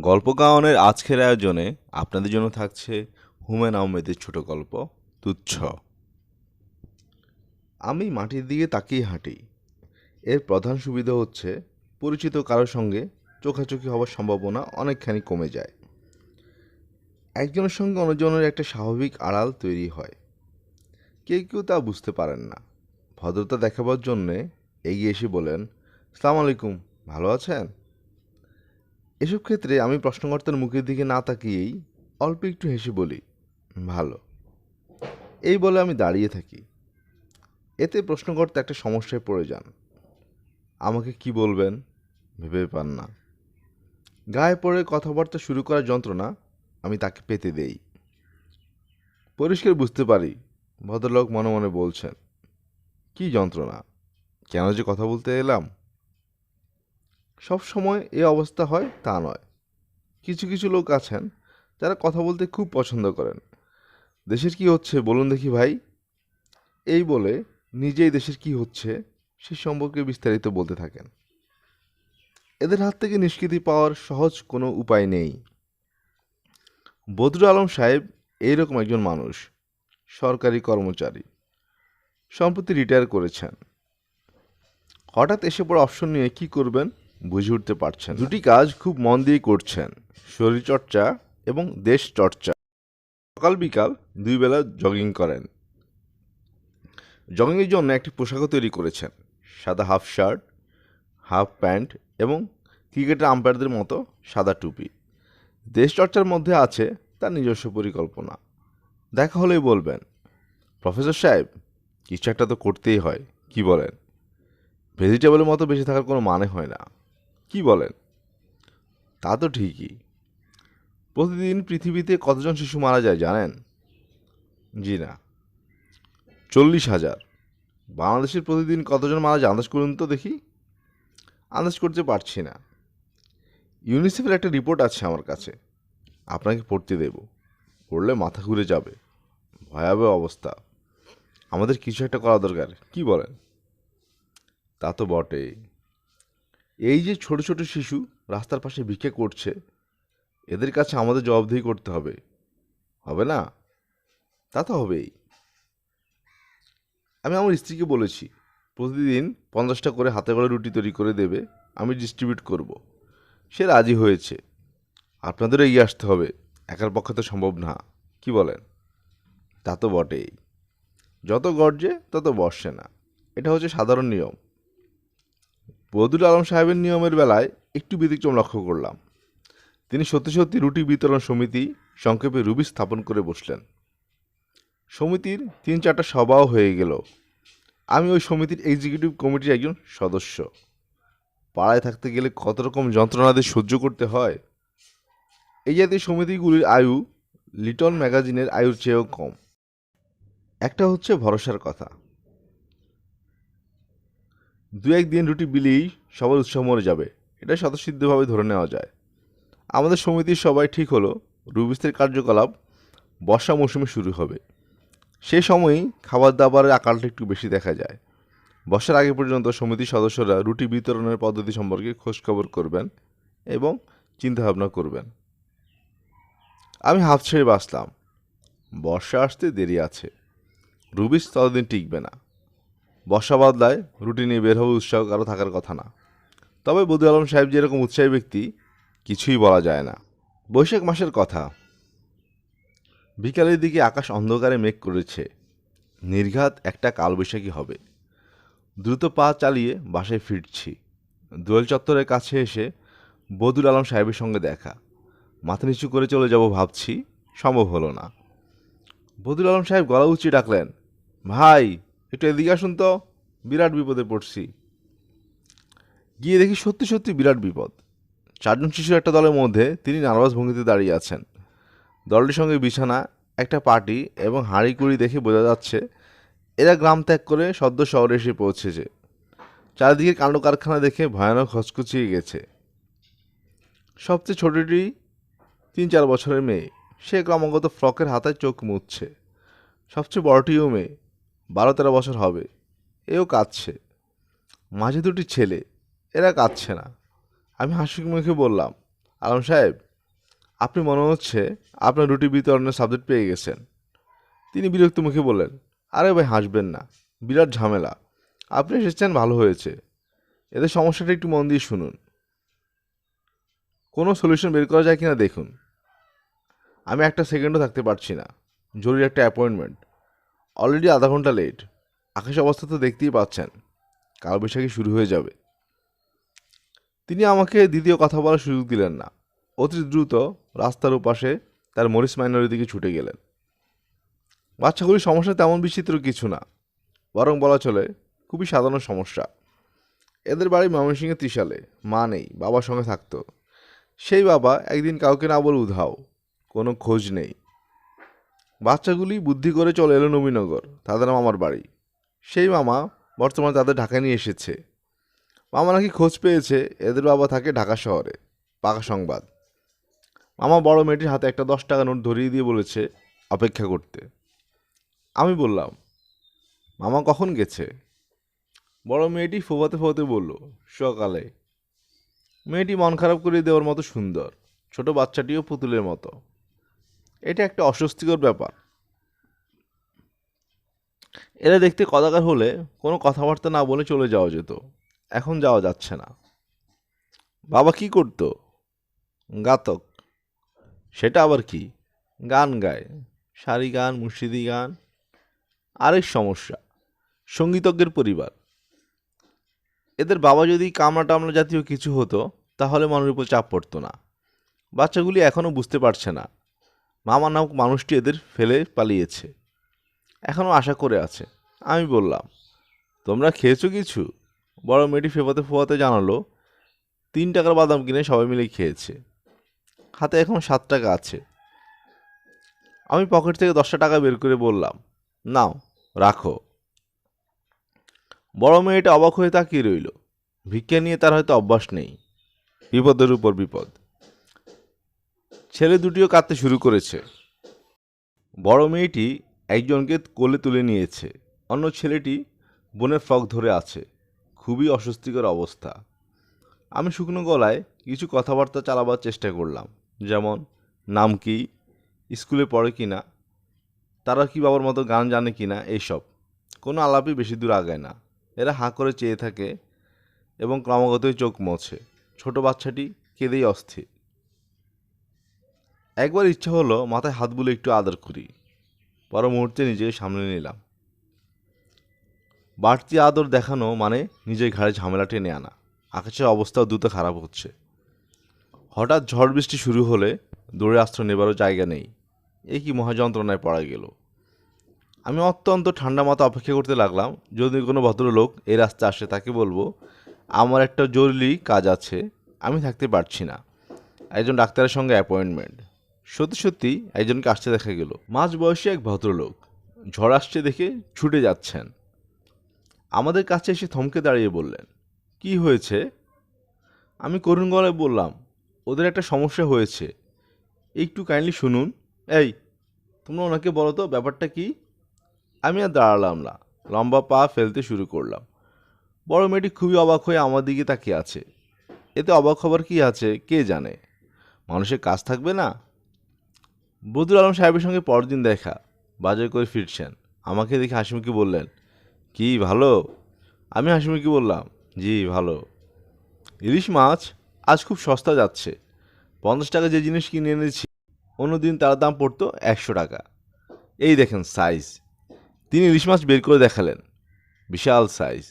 গল্প গাওয়ানের আজকের আয়োজনে আপনাদের জন্য থাকছে হুমেন আহমেদের ছোট গল্প, তুচ্ছ। আমি মাটির দিকে তাকিয়ে হাঁটি। এর প্রধান সুবিধা হচ্ছে পরিচিত কারোর সঙ্গে চোখাচোখি হওয়ার সম্ভাবনা অনেকখানি কমে যায়। একজনের সঙ্গে অন্যজনের একটা স্বাভাবিক আড়াল তৈরি হয়। কেউ কেউ তা বুঝতে পারেন না। ভদ্রতা দেখাবার জন্যে এগিয়ে এসে বলেন, সালাম আলাইকুম, ভালো আছেন? এসব ক্ষেত্রে আমি প্রশ্নকর্তার মুখের দিকে না তাকিয়েই অল্প একটু হেসে বলি, ভালো। এই বলে আমি দাঁড়িয়ে থাকি। এতে প্রশ্নকর্তা একটা সমস্যায় পড়ে যান। আমাকে কি বলবেন? ভেবে পান না। গায়ে পড়ে কথাবার্তা শুরু করার যন্ত্রণা আমি তাকে পেতে দেই। পরিষ্কার বুঝতে পারি, ভদ্রলোক মনে মনে বলছেন, কি যন্ত্রণা? কেন যে কথা বলতে এলাম? সব সময় এ অবস্থা হয় তা নয়। কিছু কিছু লোক আছেন, যারা কথা বলতে খুব পছন্দ করেন। দেশের কি হচ্ছে বলুন দেখি ভাই? এই বলে নিজেই দেশের কি হচ্ছে সে সম্পর্কে বিস্তারিত বলতে থাকেন। এদের হাত থেকে নিষ্কৃতি পাওয়ার সহজ কোনো উপায় নেই। বদরুল আলম সাহেব এইরকম একজন মানুষ, সরকারি কর্মচারী, সম্প্রতি রিটায়ার করেছেন। হঠাৎ এসে পড়া অপশন নিয়ে কী করবেন? বুঝে উঠতে পারছেন দুটি কাজ খুব মন দিয়ে করছেন, শরীরচর্চা এবং দেশ চর্চা সকাল বিকাল দুই বেলা জগিং করেন। জগিংয়ের জন্য একটি পোশাকও তৈরি করেছেন, সাদা হাফ শার্ট হাফ প্যান্ট এবং ক্রিকেটের আম্পায়ারদের মতো সাদা টুপি। দেশ চর্চার মধ্যে আছে তার নিজস্ব পরিকল্পনা। দেখা হলেই বলবেন, প্রফেসর সাহেব, কিছু একটা তো করতেই হয়, কি বলেন? ভেজিটেবলের মতো বেঁচে থাকার কোনো মানে হয় না। কি বলেন? তা তো ঠিকই। প্রতিদিন পৃথিবীতে কতজন শিশু মারা যায় জানেন? জি না। চল্লিশ হাজার। বাংলাদেশের প্রতিদিন কতজন মারা যায় আন্দাজ করুন তো দেখি। আন্দাজ করতে পারছি না। ইউনিসেফের একটা রিপোর্ট আছে আমার কাছে। আপনাকে পড়তে দেব। পড়লে মাথা ঘুরে যাবে। ভয়াবহ অবস্থা। আমাদের কিছু একটা করা দরকার। কি বলেন? তা তো বটেই। এই যে ছোট ছোট শিশু রাস্তার পাশে ভিক্ষে করছে, এদের কাছে আমাদের জবাবদিহি করতে হবে। হবে না? তা তো হবেই। আমি আমার স্ত্রীকে বলেছি, প্রতিদিন পঞ্চাশটা করে হাতে করে রুটি তৈরি করে দেবে, আমি ডিস্ট্রিবিউট করব। সে রাজি হয়েছে। আপনাদেরও এগিয়ে আসতে হবে। একার পক্ষে তো সম্ভব না। কি বলেন? তা তো বটেই। যত গর্জে তত বর্ষে না। এটা হচ্ছে সাধারণ নিয়ম। বদুল আলম সাহেবের নিয়মের বেলায় একটু ব্যতিক্রম লক্ষ্য করলাম। তিনি সত্যি সত্যি রুটি বিতরণ সমিতি সংক্ষেপে রুবি স্থাপন করে বসলেন। সমিতির তিন চারটা সভাও হয়ে গেল। আমি ওই সমিতির এক্সিকিউটিভ কমিটির একজন সদস্য। পাড়ায় থাকতে গেলে কত রকম যন্ত্রণাদের সহ্য করতে হয়? এই জাতীয় সমিতিগুলির আয়ু লিটন ম্যাগাজিনের আয়ুর চেয়েও কম। একটা হচ্ছে ভরসার কথা। দু একদিন রুটি বিলেই সবার উৎসাহ মরে যাবে। এটা স্বতঃসিদ্ধভাবে ধরে নেওয়া যায়। আমাদের সমিতির সবাই ঠিক হলো, রুবিস্তের কার্যকলাপ বর্ষা মৌসুমে শুরু হবে। সে সময়ই খাবার দাবারের আকালটা একটু বেশি দেখা যায়। বর্ষার আগে পর্যন্ত সমিতির সদস্যরা রুটি বিতরণের পদ্ধতি সম্পর্কে খোঁজখবর করবেন এবং চিন্তাভাবনা করবেন। আমি হাফ ছেড়ে বাঁচলাম। বর্ষা আসতে দেরি আছে। রুবিস ততদিন টিকবে না। বর্ষা বাদলায় রুটি নিয়ে বের হবে উৎসাহ কারও থাকার কথা না। তবে বদু আলম সাহেব যেরকম উৎসাহী ব্যক্তি, কিছুই বলা যায় না। বৈশাখ মাসের কথা। বিকালের দিকে আকাশ অন্ধকারে মেঘ করেছে। নির্ঘাত একটা কালবৈশাখী হবে। দ্রুত পা চালিয়ে বাসায় ফিরছি। দোয়েল চত্বরের কাছে এসে বদুল আলম সাহেবের সঙ্গে দেখা। মাথা নিচু করে চলে যাব ভাবছি, সম্ভব হলো না। বদুল আলম সাহেব গলা উঁচিয়ে ডাকলেন, ভাই একটু এদিকে আসুন তো, বিরাট বিপদে পড়ছি। গিয়ে দেখি সত্যি সত্যি বিরাট বিপদ। চারজন শিশুর একটা দলের মধ্যে তিনি নার্ভাস ভঙ্গিতে দাঁড়িয়ে আছেন। দলটির সঙ্গে বিছানা, একটা পার্টি এবং হাঁড়ি কুড়ি দেখে বোঝা যাচ্ছে এরা গ্রাম ত্যাগ করে সদ্য শহরে এসে পৌঁছেছে। চারিদিকে কাণ্ড কারখানা দেখে ভয়ানক হচকুচিয়ে গেছে। সবচেয়ে ছোটটি তিন চার বছরের মেয়ে। সে ক্রমাগত ফ্রকের হাতায় চোখ মুছছে। সবচেয়ে বড়টিও মেয়ে। বারো তেরো বছর হবে, এও কাঁদছে। মাঝে দুটি ছেলে, এরা কাঁদছে না। আমি হাসি মুখে বললাম, আলম সাহেব, আপনি মনে হচ্ছে আপনার রুটি বিতরণের সাবজেক্ট পেয়ে গেছেন। তিনি বিরক্ত মুখে বললেন, আরে ভাই, হাসবেন না, বিরাট ঝামেলা। আপনি এসেছেন, ভালো হয়েছে। এদের সমস্যাটা একটু মন দিয়ে শুনুন। কোনো সলিউশন বের করা যায় কিনা দেখুন। আমি একটা সেকেন্ডও থাকতে পারছি না। জরুরি একটা অ্যাপয়েন্টমেন্ট অলরেডি আধা ঘণ্টা লেট আকাশ অবস্থা তো দেখতেই পাচ্ছেন। কালবৈশাখী শুরু হয়ে যাবে। তিনি আমাকে দ্বিতীয় কথা বলার সুযোগ দিলেন না। অতি দ্রুত রাস্তার ওপাশে তার মরিস মাইনারের দিকে ছুটে গেলেন। বাচ্চাগুলির সমস্যা তেমন বিচিত্র কিছু না। বরং বলা চলে, খুবই সাধারণ সমস্যা। এদের বাড়ি ময়মনসিংহে ত্রিশালে। মা নেই, বাবার সঙ্গে থাকতো। সেই বাবা একদিন কাউকে না বলে উধাও। কোনো খোঁজ নেই। বাচ্চাগুলি বুদ্ধি করে চলে এলো নবীনগর, তাদের মামার বাড়ি। সেই মামা বর্তমানে তাদের ঢাকায় নিয়ে এসেছে। মামা নাকি খোঁজ পেয়েছে, এদের বাবা থাকে ঢাকা শহরে, পাকা সংবাদ। মামা বড় মেয়েটির হাতে একটা দশ টাকা নোট ধরিয়ে দিয়ে বলেছে, অপেক্ষা করতে। আমি বললাম, মামা কখন গেছে? বড় মেয়েটি ফোবাতে ফোবাতে বলল, সকালে। মেয়েটি মন খারাপ করে দেওয়ার মতো সুন্দর, ছোট বাচ্চাটিও পুতুলের মতো। এটা একটা অস্বস্তিকর ব্যাপার। এরা দেখতে কদাকার হলে কোনো কথাবার্তা না বলে চলে যাওয়া যেত। এখন যাওয়া যাচ্ছে না। বাবা কি করতো? গাতক। সেটা আবার কি? গান গায়। সারি গান, মুর্শিদি গান। আরেক সমস্যা, সঙ্গীতজ্ঞের পরিবার। এদের বাবা যদি কামড়া টামলা জাতীয় কিছু হতো, তাহলে মনের উপর চাপ পড়তো না। বাচ্চাগুলি এখনও বুঝতে পারছে না। মামা নামক মানুষটি এদের ফেলে পালিয়েছে। এখনও আশা করে আছে। আমি বললাম, তোমরা খেয়েছো কিছু? বড় মেয়েটি ফেপাতে ফোয়াতে জানালো, তিন টাকার বাদাম কিনে সবাই মিলে খেয়েছে। হাতে এখন সাত টাকা আছে। আমি পকেট থেকে দশটা টাকা বের করে বললাম, নাও, রাখো। বড় মেয়েটা অবাক হয়ে তাকিয়ে রইল। ভিক্ষা নিয়ে তার হয়তো অভ্যাস নেই, বিপদের উপর বিপদ। ছেলে দুটিও কাঁদতে শুরু করেছে। বড় মেয়েটি একজনকে কোলে তুলে নিয়েছে। অন্য ছেলেটি বোনের ফ্রক ধরে আছে। খুবই অস্বস্তিকর অবস্থা। আমি শুকনো গলায় কিছু কথাবার্তা চালাবার চেষ্টা করলাম। যেমন, নাম কি? স্কুলে পড়ে কি না? তারা কি বাবার মতো গান জানে কি না? এইসব। কোনো আলাপই বেশি দূর আগায় না। এরা হাঁ করে চেয়ে থাকে এবং ক্রমাগতই চোখ মোছে। ছোট বাচ্চাটি কেঁদেই অস্থির। একবার ইচ্ছা হলো মাথায় হাত বুলে একটু আদর করি। পর মুহূর্তে নিজেকে সামলে নিলাম। বাড়তি আদর দেখানো মানে নিজের ঘাড়ে ঝামেলা টেনে আনা। আকাশের অবস্থাও দ্রুত খারাপ হচ্ছে। হঠাৎ ঝড় বৃষ্টি শুরু হলে দৌড়ে আশ্রয় নেবারও জায়গা নেই। এই কি মহাযন্ত্রণায় পড়া গেল। আমি অত্যন্ত ঠান্ডা মাথা অপেক্ষা করতে লাগলাম, যদি কোনো ভদ্রলোক এই রাস্তায় আসে তাকে বলব, আমার একটা জরুরি কাজ আছে, আমি থাকতে পারছি না। একজন ডাক্তারের সঙ্গে অ্যাপয়েন্টমেন্ট। সত্যি সত্যি একজনকে আসতে দেখা গেল। মাঝ বয়সী এক ভদ্রলোক। ঝড় আসছে দেখে ছুটে যাচ্ছেন। আমাদের কাছে এসে থমকে দাঁড়িয়ে বললেন, কি হয়েছে? আমি করুণ গলায় বললাম, ওদের একটা সমস্যা হয়েছে। একটু কাইন্ডলি শুনুন। এই, তোমরা ওনাকে বলো তো, ব্যাপারটা কি? আমি আর দাঁড়ালাম না। লম্বা পা ফেলতে শুরু করলাম। বড় মেয়েটি খুবই অবাক হয়ে আমার দিকে তাকিয়ে আছে। এতে অবাক হবার কি আছে, কে জানে? মানুষের কাজ থাকবে না? বদরুল আলম সাহেবের সঙ্গে পরদিন দেখা, বাজার করে ফিরছেন। আমাকে দেখে হাসিমুখী বললেন, কি, ভালো? আমি হাসিমুখী বললাম, জি, ভালো। ইলিশ মাছ আজ খুব সস্তা যাচ্ছে। পঞ্চাশ টাকা যে জিনিস কিনে এনেছি, অন্যদিন তার দাম পড়তো একশো টাকা। এই দেখেন সাইজ তিনি ইলিশ মাছ বের করে দেখালেন। বিশাল সাইজ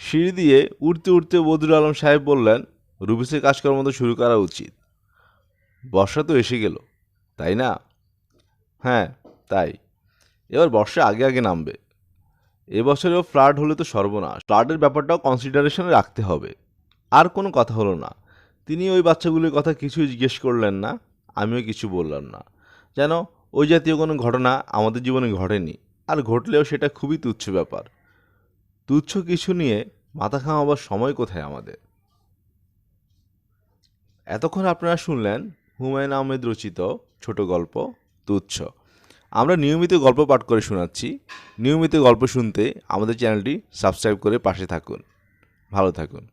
সিঁড়ি দিয়ে উঠতে উঠতে বদরুল আলম সাহেব বললেন, রুবিসের কাজকর্ম তো শুরু করা উচিত। বর্ষা তো এসে গেল। তাই না? হ্যাঁ তাই। এবার বর্ষা আগে আগে নামবে। এবছরেও ফ্লাড হলে তো সর্বনাশ। ফ্লাডের ব্যাপারটাও কনসিডারেশনে রাখতে হবে। আর কোনো কথা হলো না। তিনি ওই বাচ্চাগুলির কথা কিছুই জিজ্ঞেস করলেন না, আমিও কিছু বললাম না। যেন ওই জাতীয় কোনো ঘটনা আমাদের জীবনে ঘটেনি, আর ঘটলেও সেটা খুবই তুচ্ছ ব্যাপার। তুচ্ছ কিছু নিয়ে মাথা খামাবার সময় কোথায় আমাদের? এতক্ষণ আপনারা শুনলেন হুমায়ুন আহমেদ রচিত ছোট গল্প, তুচ্ছ। আমরা নিয়মিত গল্প পাঠ করে শোনাচ্ছি। নিয়মিত গল্প শুনতে আমাদের চ্যানেলটি সাবস্ক্রাইব করে পাশে থাকুন। ভালো থাকুন।